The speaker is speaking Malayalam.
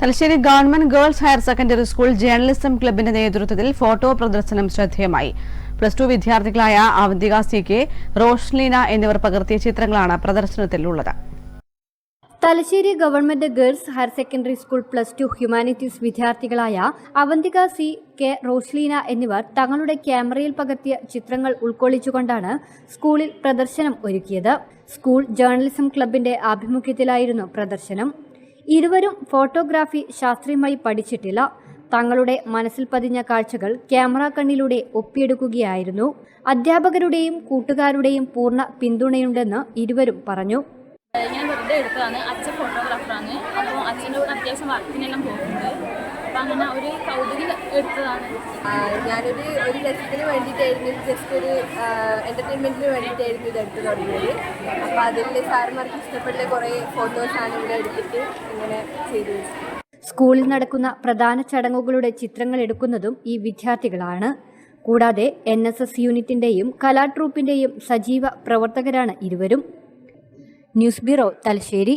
Thalassery government girls higher secondary school journalism ക്ലബിന്റെ നേതൃത്വത്തിൽ ഫോട്ടോ പ്രദർശനം ശ്രദ്ധേയമായി. പ്ലസ് ടു വിദ്യാർത്ഥികളായ അവന്തിക സി കെ റോഷ്ലീന എന്നിവർ പകർത്തിയ ചിത്രങ്ങളാണ് പ്രദർശനത്തിലുള്ളത്. Thalassery government girls higher secondary school plus two humanities വിദ്യാർത്ഥികളായ Avanthika C K Roshleena എന്നിവർ തങ്ങളുടെ ക്യാമറയിൽ പകർത്തിയ ചിത്രങ്ങൾ ഉൾക്കൊള്ളിച്ചുകൊണ്ടാണ് സ്കൂളിൽ പ്രദർശനം ഒരുക്കിയത്. സ്കൂൾ ജേർണലിസം ക്ലബിന്റെ ആഭിമുഖ്യത്തിലായിരുന്നു പ്രദർശനം. ഇരുവരും ഫോട്ടോഗ്രാഫി ശാസ്ത്രീയമായി പഠിച്ചിട്ടില്ല. തങ്ങളുടെ മനസ്സിൽ പതിഞ്ഞ കാഴ്ചകൾ ക്യാമറ കണ്ണിലൂടെ ഒപ്പിയെടുക്കുകയായിരുന്നു. അധ്യാപകരുടെയും കൂട്ടുകാരുടെയും പൂർണ പിന്തുണയുണ്ടെന്ന് ഇരുവരും പറഞ്ഞു. ഞാൻ വെറുതെ എടുത്തതാണ്. അച്ഛൻ ഫോട്ടോഗ്രാഫറാണ് അപ്പോൾ അച്ഛന്റെ കൂടെ അത്യാവശ്യം വർക്കിനെല്ലാം പോകുന്നുണ്ട്. അങ്ങനെ ഒരു കൗതുകി എടുത്തതാണ്. ഞാനൊരു ഒരു രസത്തിന് വേണ്ടിയിട്ടായിരുന്നു ജസ്റ്റ് ഒരു എന്റർടൈൻമെന്റിന് വേണ്ടിയിട്ടായിരുന്നു ഇത് എടുത്തു തുടങ്ങിയത്. അപ്പോൾ അതിൽ സാറുമാർക്ക് ഇഷ്ടപ്പെട്ട കുറേ ഫോട്ടോസാണ് ഇവിടെ എടുത്തിട്ട് ഇങ്ങനെ ചെയ്തു സ്കൂളിൽ നടക്കുന്ന പ്രധാന ചടങ്ങുകളുടെ ചിത്രങ്ങൾ എടുക്കുന്നതും ഈ വിദ്യാർത്ഥികളാണ്. കൂടാതെ എൻ എസ് എസ് യൂണിറ്റിന്റെയും കലാട്രൂപ്പിന്റെയും സജീവ പ്രവർത്തകരാണ് ഇരുവരും. News bureau Thalassery.